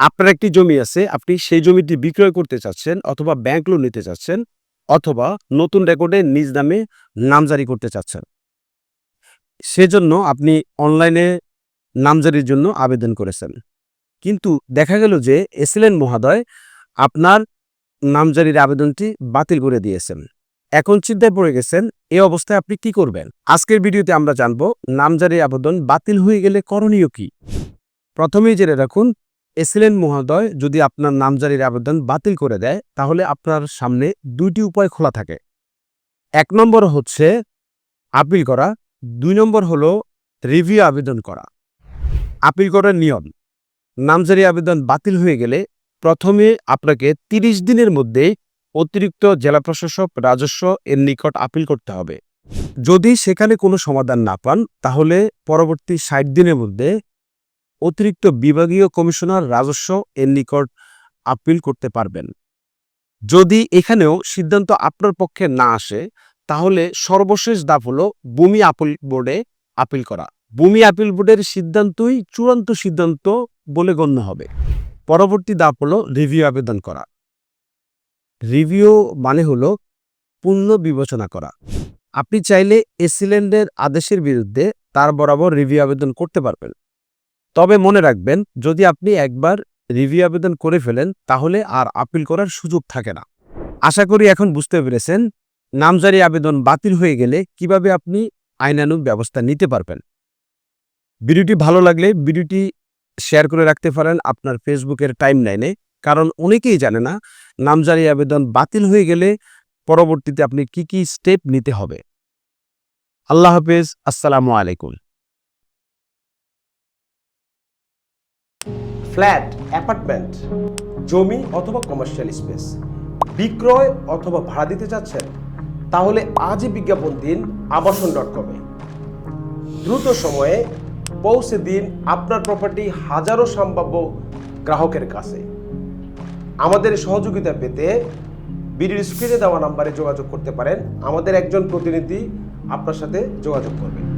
আপনার একটি জমি আছে, আপনি সেই জমিটি বিক্রয় করতে চাচ্ছেন অথবা ব্যাংক লোন নিতে চাচ্ছেন অথবা নতুন রেকর্ডে নিজ নামে নামজারি করতে চাচ্ছেন। সেজন্য আপনি অনলাইনে নামজারির জন্য আবেদন করেছেন। কিন্তু দেখা গেল যে এসিলেন মহাদয় আপনার নামজারির আবেদনটি বাতিল করে দিয়েছেন। এখন চিন্তায় পড়ে গেছেন, এ অবস্থায় আপনি কি করবেন? আজকের ভিডিওতে আমরা জানব নামজারি আবেদন বাতিল হয়ে গেলে করণীয় কি? প্রথমেই জেনে রাখুন এসিলেন মহোদয় যদি আপনার নামজারির আবেদন বাতিল করে দেয়, তাহলে আপনার সামনে দুইটি উপায় খোলা থাকে। এক নম্বর হচ্ছে আপিল করা, দুই নম্বর হলো রিভিউ আবেদন করা। আপিল করার নিয়ম, নামজারি আবেদন বাতিল হয়ে গেলে প্রথমে আপনাকে ৩০ দিনের মধ্যে অতিরিক্ত জেলা প্রশাসক রাজস্ব এর নিকট আপিল করতে হবে। যদি সেখানে কোনো সমাধান না পান, তাহলে পরবর্তী ষাট দিনের মধ্যে অতিরিক্ত বিভাগীয় কমিশনার রাজস্ব এর নিকট আপিল করতে পারবেন। যদি এখানেও সিদ্ধান্ত আপনার পক্ষে না আসে, তাহলে সর্বশেষ ধাপ হলো ভূমি আপিল বোর্ডে আপিল করা। ভূমি আপিল বোর্ডের সিদ্ধান্তই চূড়ান্ত সিদ্ধান্ত বলে গণ্য হবে। পরবর্তী ধাপ হলো রিভিউ আবেদন করা। রিভিউ মানে হলো পূর্ণ বিবেচনা করা। আপনি চাইলে এসিল্যান্ডের আদেশের বিরুদ্ধে তার বরাবর রিভিউ আবেদন করতে পারবেন। তবে মনে রাখবেন, যদি আপনি একবার রিভিউ আবেদন করে ফেলেন, তাহলে আর আপিল করার সুযোগ থাকে না। আশা করি এখন বুঝতে পেরেছেন, নামজারি আবেদন বাতিল হয়ে গেলে কীভাবে আপনি আইনানুগ ব্যবস্থা নিতে পারবেন। ভিডিওটি ভালো লাগলে ভিডিওটি শেয়ার করে রাখতে পারেন আপনার ফেসবুকের টাইম লাইনে কারণ অনেকেই জানে না, নামজারি আবেদন বাতিল হয়ে গেলে পরবর্তীতে আপনি কি কি স্টেপ নিতে হবে। আল্লাহ হাফেজ, আসসালামু আলাইকুম। ফ্ল্যাট, অ্যাপার্টমেন্ট, জমি অথবা কমার্শিয়াল স্পেস বিক্রয় অথবা ভাড়া দিতে চাচ্ছেন? তাহলে আজই বিজ্ঞাপন দিন আবাসন ডট কমে দ্রুত সময়ে পৌঁছে দিন আপনার প্রপার্টি হাজারো সম্ভাব্য গ্রাহকের কাছে। আমাদের সহযোগিতা পেতে ভিডিওর স্ক্রিনে দেওয়া নাম্বারে যোগাযোগ করতে পারেন। আমাদের একজন প্রতিনিধি আপনার সাথে যোগাযোগ করবে।